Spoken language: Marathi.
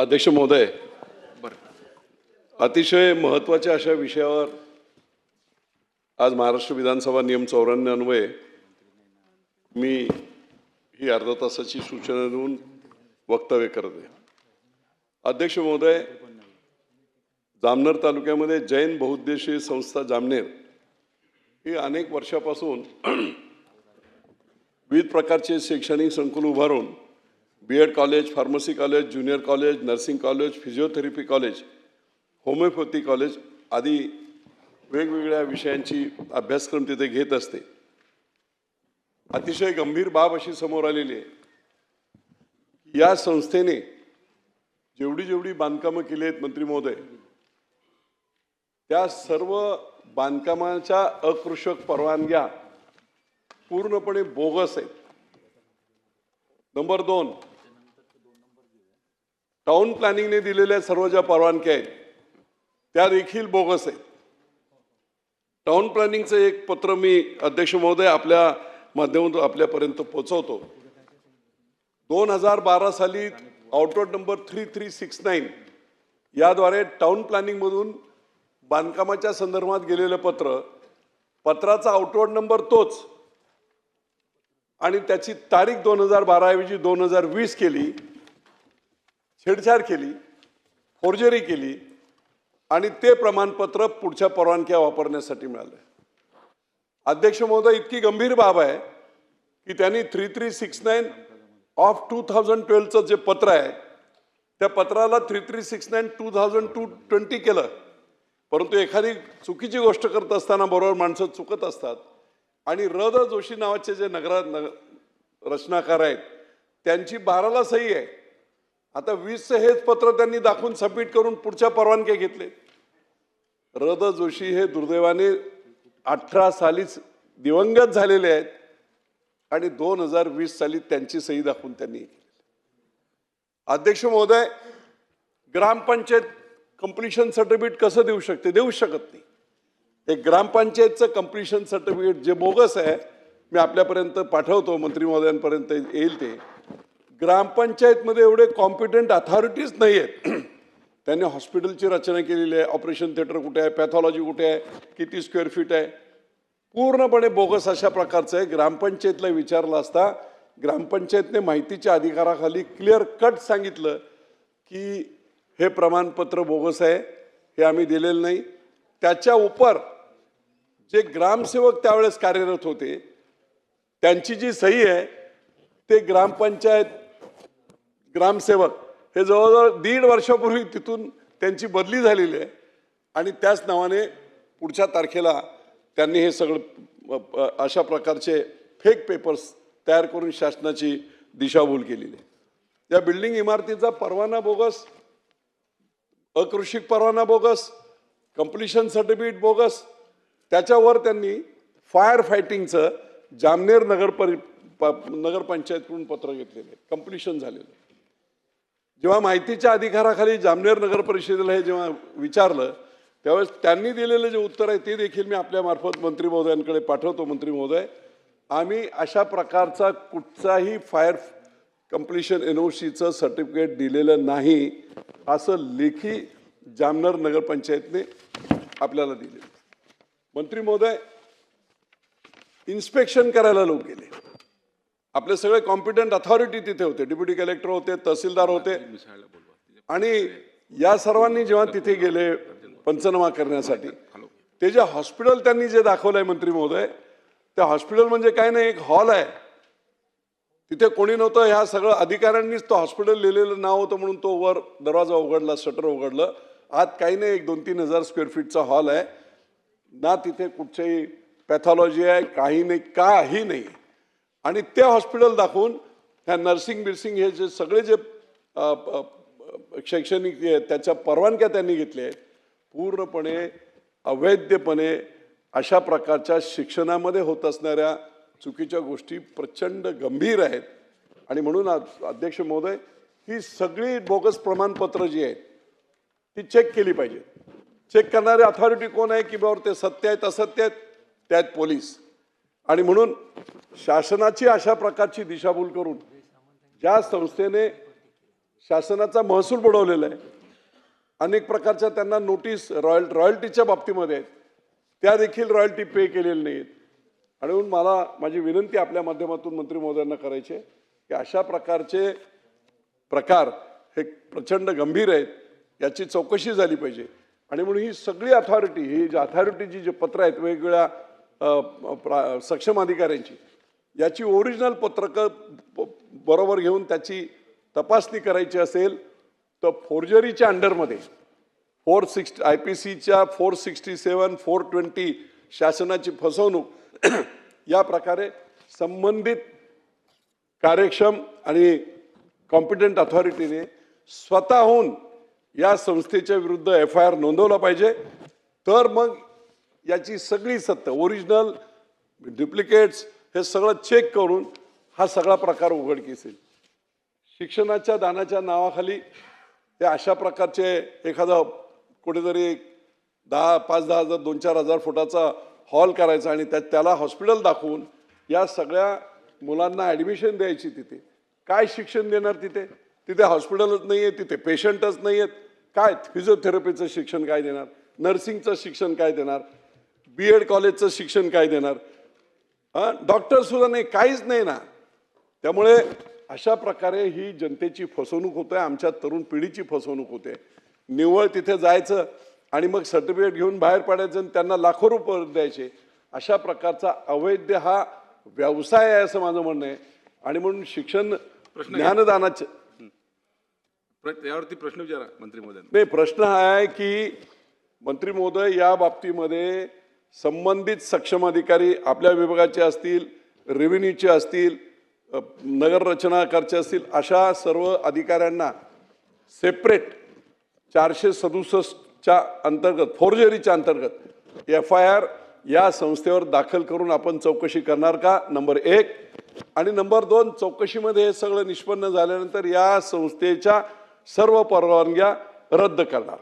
अध्यक्ष महोदय. अतिशय महत्त्वाच्या अशा विषयावर आज महाराष्ट्र विधानसभा नियम चौऱ्याण्णव अन्वये मी ही अर्धा तासाची सूचना देऊन वक्तव्य करते अध्यक्ष महोदय जामनेर तालुक्यामध्ये जैन बहुउद्देशीय संस्था जामनेर ही अनेक वर्षापासून विविध प्रकारचे शैक्षणिक संकुल उभारून B Ed college pharmacy college junior college nursing college physiotherapy college homeopathy college आदी वेगवेगळ्या विषयांची अभ्यासक्रम तिथे घेत असते. अतिशय गंभीर बाब अशी समोर आलेली आहे. या संस्थेने जेवढी जेवढी बांधकामं केली आहेत मंत्री महोदय त्या सर्व बांधकामाच्या अकृषक परवानग्या पूर्णपणे बोगस आहेत. नंबर दोन टाउन प्लॅनिंगने दिलेल्या सर्व ज्या परवानग्या आहेत त्या देखील बोगस आहेत. टाउन प्लॅनिंगचं एक पत्र मी अध्यक्ष महोदय आपल्या माध्यमातून आपल्यापर्यंत पोहोचवतो. दोन हजार बारा साली outward number three three six nine याद्वारे टाउन प्लॅनिंगमधून बांधकामाच्या संदर्भात गेलेलं पत्र पत्राचा आउटवर्ड नंबर तोच. आणि त्याची तारीख दोन हजार बाराऐवजी दोन हजार वीस केली. छेडछाड केली फोर्जरी केली आणि ते प्रमाणपत्र पुढच्या परवानग्या वापरण्यासाठी मिळालं. अध्यक्ष महोदय इतकी गंभीर बाब आहे की त्यांनी three three six nine of two thousand ट्वेल्वचं जे पत्र आहे त्या पत्राला three three six nine two thousand two twenty केलं. परंतु एखादी चुकीची गोष्ट करत असताना बरोबर माणसं चुकत असतात आणि र द जोशी नावाचे जे नगरा नग रचनाकार आहेत त्यांची बाराला सही आहे. आता वीसचं हेच पत्र त्यांनी दाखवून सबमिट करून पुढच्या परवानग्या घेतले. रद जोशी हे दुर्दैवाने अठरा सालीच दिवंगत झालेले आहेत आणि दोन हजार वीस साली त्यांची सही दाखवून त्यांनी अध्यक्ष महोदय ग्रामपंचायत कम्प्लिशन सर्टिफिकेट कसं देऊ शकते? देऊ शकत नाही. एक ग्रामपंचायतचं कम्प्लिशन सर्टिफिकेट जे बोगस आहे मी आपल्यापर्यंत पाठवतो मंत्री महोदयांपर्यंत येईल ते. ग्रामपंचायतमध्ये एवढे कॉम्पिटंट अथॉरिटीज नाही आहेत त्यांनी हॉस्पिटलची रचना केलेली आहे ऑपरेशन थिएटर कुठे आहे पॅथॉलॉजी कुठे आहे किती स्क्वेअर फीट आहे. पूर्णपणे बोगस अशा प्रकारचं आहे. ग्रामपंचायतला विचारलं असता ग्रामपंचायतने माहितीच्या अधिकाराखाली क्लिअर कट सांगितलं की हे प्रमाणपत्र बोगस आहे हे आम्ही दिलेलं नाही. त्याच्या उपर जे ग्रामसेवक त्यावेळेस कार्यरत होते त्यांची जी सही आहे ते ग्रामपंचायत ग्रामसेवक. हे जवळजवळ दीड वर्षापूर्वी तिथून त्यांची बदली झालेली आहे. आणि त्याच नावाने पुढच्या तारखेला त्यांनी हे सगळं अशा प्रकारचे फेक पेपर्स तयार करून शासनाची दिशाभूल केलेली आहे. या बिल्डिंग इमारतीचा परवाना बोगस अकृषिक परवाना बोगस कम्प्लिशन सर्टिफिकेट बोगस त्याच्यावर त्यांनी फायर फायटिंगचं जामनेर नगर परि प- नगरपंचायतकडून पत्र घेतलेलं आहे कम्प्लिशन झालेलं आहे. जेव्हा माहितीच्या अधिकाराखाली जामनेर नगर परिषदेला हे जेव्हा विचारलं त्यावेळेस त्यांनी दिलेलं जे उत्तर आहे ते देखील मी आपल्या मार्फत मंत्री महोदयांकडे पाठवतो मंत्री महोदय. आम्ही अशा प्रकारचा कुठचाही फायर कम्प्लिशन एन ओ सीचं सर्टिफिकेट दिलेलं नाही असं लेखी जामनेर नगरपंचायतने आपल्याला दिले मंत्री महोदय इन्स्पेक्शन करायला लोक गेले. आपले सगळे कॉम्पिटंट अथॉरिटी तिथे होते. डेप्युटी कलेक्टर होते तहसीलदार होते. आणि या सर्वांनी जेव्हा तिथे गेले पंचनामा करण्यासाठी ते जे हॉस्पिटल त्यांनी जे दाखवलंय मंत्री महोदय त्या हॉस्पिटल म्हणजे काय नाही एक हॉल आहे. तिथे कोणी नव्हतं ह्या सगळं अधिकाऱ्यांनीच तो हॉस्पिटल लिहिलेलं नाव होतं म्हणून तो वर दरवाजा उघडला शटर उघडलं. आत काही नाही एक दोन तीन हजार स्क्वेअर फीटचा हॉल आहे. ना तिथे कुठच्याही पॅथॉलॉजी आहे काही नाही काही नाही. आणि त्या हॉस्पिटल दाखवून ह्या नर्सिंग बिर्सिंग हे जे सगळे जे शैक्षणिक त्याच्या परवानग्या त्यांनी घेतल्या आहेत पूर्णपणे अवैधपणे अशा प्रकारच्या शिक्षणामध्ये होत असणाऱ्या चुकीच्या गोष्टी प्रचंड गंभीर आहेत. आणि म्हणून अध्यक्ष महोदय ही सगळी बोगस प्रमाणपत्र जी आहेत ती चेक केली पाहिजे चेक करणारे अथॉरिटी कोण आहे की बाबा ते सत्य आहेत असत्य आहेत त्यात पोलीस. आणि म्हणून शासनाची अशा प्रकारची दिशाभूल करून ज्या संस्थेने शासनाचा महसूल बुडवलेला आहे अनेक प्रकारच्या त्यांना नोटीस रॉयल रॉयल्टीच्या बाबतीमध्ये आहेत. त्या देखील रॉयल्टी पे केलेल्या नाहीत. आणि म्हणून मला माझी विनंती आपल्या माध्यमातून मंत्री महोदयांना करायची आहे की अशा प्रकारचे प्रकार हे प्रचंड गंभीर आहेत याची चौकशी झाली पाहिजे. आणि म्हणून ही सगळी अथॉरिटी ही जी अथॉरिटीची जी पत्र आहेत वेगवेगळ्या सक्षम अधिकाऱ्यांची याची ओरिजिनल पत्रकं ब- बरोबर घेऊन त्याची तपासणी करायची असेल तर फोर्जरीच्या अंडरमध्ये फोर सिक्स आय पी सीच्या four sixty seven four twenty शासनाची फसवणूक या प्रकारे संबंधित कार्यक्षम आणि कॉम्पिटंट अथॉरिटीने स्वतःहून या संस्थेच्या विरुद्ध एफ आय आर नोंदवला पाहिजे. तर मग याची सगळी सत्य ओरिजिनल डुप्लिकेट्स हे सगळं चेक करून हा सगळा प्रकार उघडकीस येईल. शिक्षणाच्या दानाच्या नावाखाली ते अशा प्रकारचे एखादा कुठेतरी दहा पाच दहा हजार दोन चार हजार फुटाचा हॉल करायचा आणि त्या त्याला हॉस्पिटल दाखवून या सगळ्या मुलांना ॲडमिशन द्यायची तिथे. काय शिक्षण देणार तिथे? तिथे हॉस्पिटलच नाही आहे तिथे पेशंटच नाही आहेत काय फिजिओथेरपीचं शिक्षण काय देणार? नर्सिंगचं शिक्षण काय देणार? बी एड कॉलेजचं शिक्षण काय देणार? डॉक्टर सुद्धा नाही काहीच नाही ना. त्यामुळे अशा प्रकारे ही जनतेची फसवणूक होते आमच्या तरुण पिढीची फसवणूक होते. निव्वळ तिथे जायचं आणि मग सर्टिफिकेट घेऊन बाहेर पडायचं आणि त्यांना लाखो रुपये द्यायचे. अशा प्रकारचा अवैध हा व्यवसाय आहे असं माझं म्हणणं आहे. आणि म्हणून शिक्षण ज्ञानदानाचं यावरती प्रश्न विचारा मंत्री महोदयांना. नाही प्रश्न हा आहे की मंत्री महोदय या बाबतीमध्ये संबंधित सक्षम अधिकारी आपल्या विभागाचे असतील रेव्हेन्यूचे असतील नगररचनाकारचे नगर रचनाकारचे असतील अशा सर्व अधिकाऱ्यांना सेपरेट चारशे सदुसष्टच्या अंतर्गत फोर्जरीच्या अंतर्गत एफ आय आर या संस्थेवर दाखल करून आपण चौकशी करणार का? नंबर एक. आणि नंबर दोन चौकशीमध्ये हे सगळं निष्पन्न झाल्यानंतर या संस्थेच्या सर्व परवानग्या रद्द करणार